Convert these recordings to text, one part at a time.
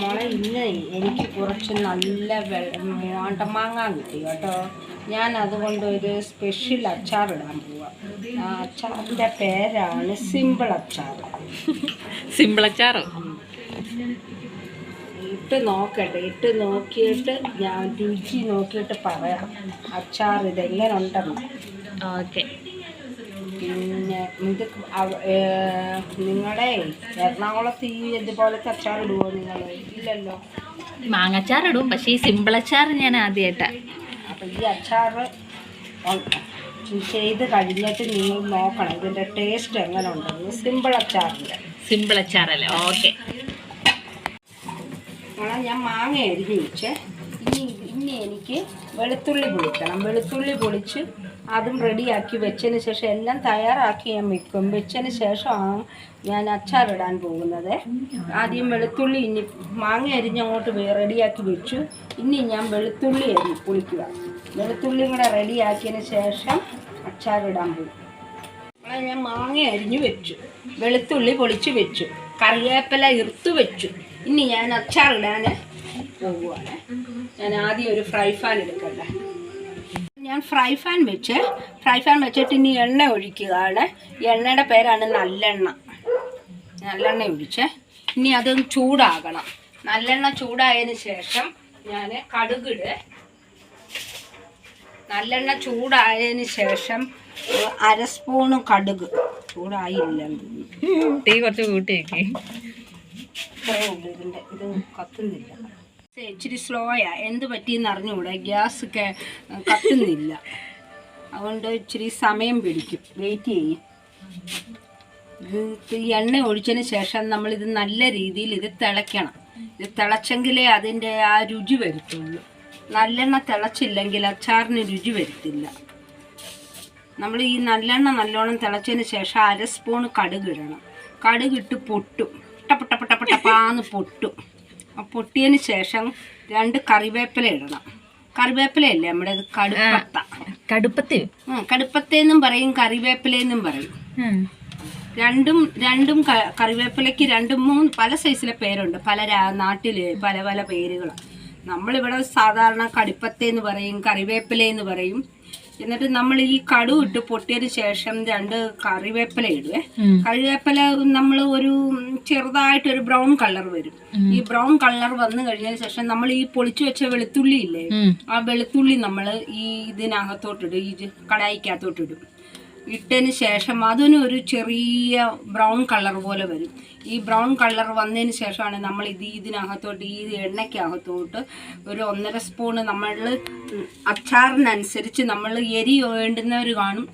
മോളെ ഇന്ന് എനിക്ക് കുറച്ച് നല്ല മൂവാണ്ടമാങ്ങ കിട്ടി കേട്ടോ. ഞാൻ അതുകൊണ്ട് ഒരു സ്പെഷ്യൽ അച്ചാർ ഇടാൻ പോവാം. ആ അച്ചാറിന്റെ പേരാണ് സിമ്പിൾ അച്ചാർ. സിമ്പിൾ അച്ചാർ? ഇട്ട് നോക്കട്ടെ ഇട്ട് നോക്കിയിട്ട് ഞാൻ രുചി നോക്കിയിട്ട് പറയാം. അച്ചാർ ഇതെങ്ങനെ ഉണ്ടെന്ന് ഓക്കെ പിന്നെ ഇത് നിങ്ങളുടെ എറണാകുളത്ത് ഈ ഇതുപോലെ അച്ചാർ ഇടുവോ നിങ്ങൾ ഇല്ലല്ലോ. മാങ്ങച്ചാർ ഇടും പക്ഷേ ഈ സിമ്പിൾ അച്ചാർ ഞാൻ ആദ്യമായിട്ടാ അപ്പം ഈ അച്ചാർ ചെയ്ത് കഴിഞ്ഞിട്ട് നിങ്ങൾ നോക്കണം ഇതിന്റെ ടേസ്റ്റ് എങ്ങനെ ഉണ്ടെന്ന് സിമ്പിൾ അച്ചാറിന്റെ സിമ്പിൾ അച്ചാറല്ലേ? ഓക്കെ ഞാൻ മാങ്ങ അരിഞ്ഞ് വെച്ചേ. എനിക്ക് വെളുത്തുള്ളി പൊളിക്കണം. വെളുത്തുള്ളി പൊളിച്ച് അതും റെഡിയാക്കി വെച്ചതിന് ശേഷം എല്ലാം തയ്യാറാക്കി ഞാൻ വെക്കും. വെച്ചതിന് ശേഷമാണ് ഞാൻ അച്ചാറിടാൻ പോകുന്നത്. ആദ്യം വെളുത്തുള്ളി ഇനി മാങ്ങ അരിഞ്ഞ് അങ്ങോട്ട് റെഡിയാക്കി വെച്ചു. ഇനി ഞാൻ വെളുത്തുള്ളി അരി പൊളിക്കുക. വെളുത്തുള്ളി കൂടെ റെഡിയാക്കിയതിന് ശേഷം അച്ചാറിടാൻ പോകും. ഞാൻ മാങ്ങ അരിഞ്ഞു വെച്ചു. വെളുത്തുള്ളി പൊളിച്ച് വെച്ചു. കറിവേപ്പില ഇറുത്ത് വെച്ചു. ഇനി ഞാൻ അച്ചാറിടാൻ പോവുകയാണ്. ഞാൻ ആദ്യം ഒരു ഫ്രൈ ഫാൻ എടുക്കട്ടെ. ഞാൻ ഫ്രൈ ഫാൻ വെച്ച് ഫ്രൈ ഫാൻ വെച്ചിട്ട് ഇനി എണ്ണ ഒഴിക്കുകയാണ്. എണ്ണയുടെ പേരാണ് നല്ലെണ്ണ. നല്ലെണ്ണ ഒഴിച്ച് ഇനി അത് ചൂടാകണം. നല്ലെണ്ണ ചൂടായതിന് ശേഷം ഞാൻ കടുകിട് നല്ലെണ്ണ ചൂടായതിന് ശേഷം അര സ്പൂണ് കടുക്. ചൂടായില്ല തീ കുറച്ച് കൂട്ടി വെക്കേ. ഇത്രയേ ഉള്ളൂ ഇതിന്റെ ഇത് കത്തുന്നില്ല. ഇച്ചിരി സ്ലോയാ എന്ത് പറ്റിയെന്ന് അറിഞ്ഞുകൂടെ ഗ്യാസ് ഒക്കെ കത്തുന്നില്ല അതുകൊണ്ട് ഇച്ചിരി സമയം പിടിക്കും വെയിറ്റ് ചെയ്യും ഇത് എണ്ണ ഒഴിച്ചതിന് ശേഷം നമ്മളിത് നല്ല രീതിയിൽ ഇത് തിളയ്ക്കണം ഇത് തിളച്ചെങ്കിലേ അതിന്റെ ആ രുചി വരുത്തുള്ളൂ നല്ലെണ്ണ തിളച്ചില്ലെങ്കിൽ അച്ചാറിന് രുചി വരുത്തില്ല നമ്മൾ ഈ നല്ലെണ്ണ നല്ലോണം തിളച്ചതിന് ശേഷം അര സ്പൂൺ കടുക് ഇടണം കടുക് പൊട്ടും ടപ്പാന്ന് പൊട്ടും ആ പൊട്ടിയതിന് ശേഷം രണ്ട് കറിവേപ്പില ഇടണം. കറിവേപ്പിലയല്ലേ നമ്മുടെ ഇത് കടുപ്പത്ത? കടുപ്പത്ത്. കടുപ്പത്തേന്നും പറയും കറിവേപ്പിലെന്നും പറയും. രണ്ടും രണ്ടും കറിവേപ്പിലയ്ക്ക് രണ്ടും മൂന്ന് പല സൈസിലെ പേരുണ്ട്. പല നാട്ടിൽ പല പല പേരുകളാണ് നമ്മളിവിടെ സാധാരണ കടുപ്പത്തേന്ന് പറയും കറിവേപ്പിലേന്ന് പറയും. എന്നിട്ട് നമ്മൾ ഈ കടു ഇട്ട് പൊട്ടിയതിന് ശേഷം രണ്ട് കറിവേപ്പില ഇടുവേ. കറിവേപ്പില നമ്മൾ ഒരു ചെറുതായിട്ട് ഒരു ബ്രൗൺ കളർ വരും. ഈ ബ്രൗൺ കളർ വന്നു കഴിഞ്ഞതിന് ശേഷം നമ്മൾ ഈ പൊളിച്ചു വെച്ച വെളുത്തുള്ളി ഇല്ലേ ആ വെളുത്തുള്ളി നമ്മൾ ഈ ഇതിനകത്തോട്ടിടും ഈ കടായിക്കകത്തോട്ടിടും. ഇട്ടതിന് ശേഷം അതിന് ഒരു ചെറിയ ബ്രൗൺ കളർ പോലെ വരും. ഈ ബ്രൗൺ കളർ വന്നതിന് ശേഷമാണ് നമ്മൾ ഇത് ഇതിനകത്തോട്ട് ഈ എണ്ണയ്ക്കകത്തോട്ട് ഒരു ഒന്നര സ്പൂണ് നമ്മൾ അച്ചാറിനനുസരിച്ച് നമ്മൾ എരി വേണ്ടുന്നവർ കാണും.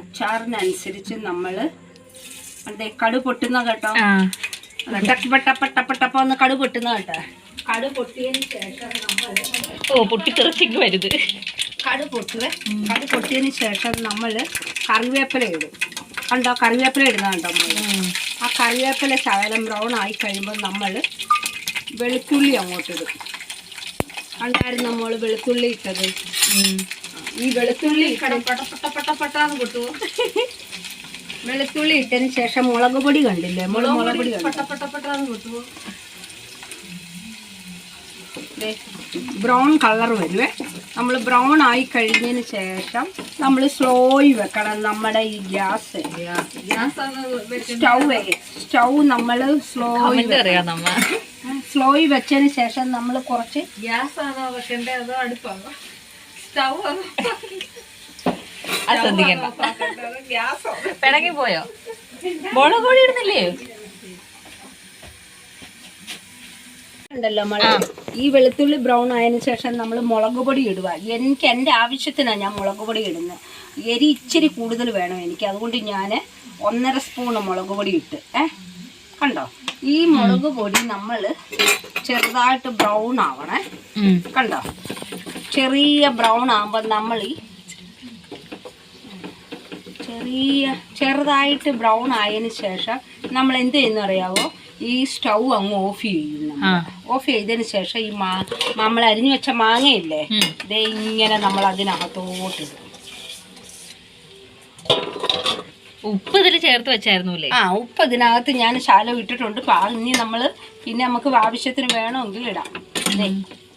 അച്ചാറിനനുസരിച്ച് നമ്മൾ അതെ കടു പൊട്ടുന്ന കേട്ടോ. ആ. ടപ്പട്ടപ്പട്ടപ്പട്ടപ്പ ഒന്ന് കടു പൊട്ടുന്ന കേട്ടോ. കടു പൊട്ടിയതിന് ശേഷം നമ്മൾ ഓ പൊട്ടിത്തെറിച്ചിക്ക് വരുത്. കടു പൊട്ടുക കടു പൊട്ടിയതിന് ശേഷം നമ്മൾ കറിവേപ്പില ഇടും. കണ്ടോ? കറിവേപ്പില ഇടുന്ന കണ്ടോ നമ്മൾ ആ കറിവേപ്പില ശകലം ബ്രൗൺ ആയി കഴിയുമ്പോൾ നമ്മൾ വെളുത്തുള്ളി അങ്ങോട്ട് ഇടും. കണ്ടായിരുന്നു നമ്മൾ വെളുത്തുള്ളി ഇട്ടത്. ഈ വെളുത്തുള്ളി പട്ടപ്പട്ടപ്പട്ടപ്പട്ടാന്ന് കിട്ടുമോ വെളുത്തുള്ളി ഇട്ടതിന് ശേഷം മുളക് പൊടി കണ്ടില്ലേ? മുളക് മുളക് പൊടി ബ്രൗൺ കളർ വരുവേ. നമ്മൾ ബ്രൗൺ ആയി കഴിഞ്ഞതിന് ശേഷം നമ്മൾ സ്ലോയി വെക്കണം നമ്മുടെ ഈ ഗ്യാസ്. സ്റ്റൗവേ സ്റ്റൗ നമ്മൾ സ്ലോയി സ്ലോയി വെച്ചതിന് ശേഷം നമ്മൾ കുറച്ച് ഗ്യാസ് ആണോ വെക്കണ്ടേ? അതോ അടുപ്പാണോ? സ്റ്റൗ ആണോ? പിണങ്ങി പോയോ മുളക് പൊടി ഇടുന്നില്ലേ? ഉണ്ടല്ലോ മഴ ഈ വെളുത്തുള്ളി ബ്രൗൺ ആയതിനു ശേഷം നമ്മൾ മുളക് പൊടി ഇടുക. എനിക്ക് എന്റെ ആവശ്യത്തിനാണ് ഞാൻ മുളക് പൊടി ഇടുന്നത് എരി ഇച്ചിരി കൂടുതൽ വേണം എനിക്ക്. അതുകൊണ്ട് ഞാൻ ഒന്നര സ്പൂൺ മുളക് പൊടി ഇട്ട്. ഏ? കണ്ടോ? ഈ മുളക് പൊടി നമ്മൾ ചെറുതായിട്ട് ബ്രൗൺ ആവണേ. കണ്ടോ? ചെറിയ ബ്രൗൺ ആകുമ്പോൾ നമ്മൾ ഈ ചെറിയ ചെറുതായിട്ട് ബ്രൗൺ ആയതിനു ശേഷം നമ്മൾ എന്ത് ചെയ്യുന്ന അറിയാവോ ഈ സ്റ്റൗ അങ്ങ് ഓഫ് ചെയ്യുന്ന ഓഫ് ചെയ്തതിന് ശേഷം ഈ മാ നമ്മൾ അരിഞ്ഞു വെച്ച മാങ്ങയില്ലേ. ഇതേ ഇങ്ങനെ നമ്മൾ അതിനകത്തോട്ടിടും. ഉപ്പ് ഇതിൽ ചേർത്ത് വെച്ചായിരുന്നു ആ ഉപ്പ് ഇതിനകത്ത് ഞാൻ ശാലം ഇട്ടിട്ടുണ്ട്. പാ ഇനി നമ്മൾ പിന്നെ നമുക്ക് ആവശ്യത്തിന് വേണമെങ്കിൽ ഇടാം.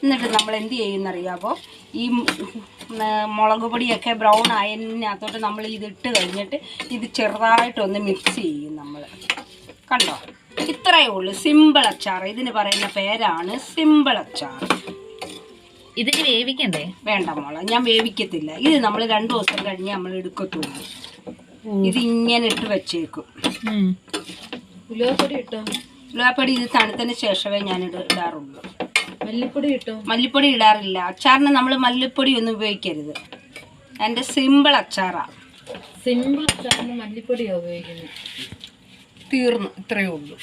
എന്നിട്ട് നമ്മൾ എന്ത് ചെയ്യുന്നറിയാമോ ഈ മുളക് പൊടിയൊക്കെ ബ്രൗൺ ആയതിനകത്തോട്ട് നമ്മൾ ഇതിട്ട് കഴിഞ്ഞിട്ട് ഇത് ചെറുതായിട്ടൊന്ന് മിക്സ് ചെയ്യും നമ്മൾ. കണ്ടോ? ഇത്രയേ ഉള്ളൂ. സിമ്പിൾ അച്ചാർ. ഇതിന് പറയുന്ന പേരാണ് സിമ്പിൾ അച്ചാർ. ഇതിന് വേവിക്കണ്ടേ? വേണ്ട മോളെ ഞാൻ വേവിക്കത്തില്ല. ഇത് നമ്മൾ രണ്ട് ദിവസം കഴിഞ്ഞ് നമ്മൾ എടുക്കത്തുള്ളൂ. ഇത് ഇങ്ങനെ ഇട്ട് വെച്ചേക്കും. ഉലുവപ്പൊടി ഇട്ടോ? ഉലുവപ്പൊടി ഇത് തണുത്തതിന് ശേഷമേ ഞാൻ ഇട- ഇടാറുള്ളൂ. മല്ലിപ്പൊടി ഇട്ടു മല്ലിപ്പൊടി ഇടാറില്ല. അച്ചാറിന് നമ്മൾ മല്ലിപ്പൊടി ഒന്നും ഉപയോഗിക്കരുത്. എന്റെ സിമ്പിൾ അച്ചാറാണ് സിമ്പിൾ അച്ചാറിന് മല്ലിപ്പൊടിയാണ് ഉപയോഗിക്കുന്നത് തീർന്നു. ഇത്രയേ ഉള്ളൂ.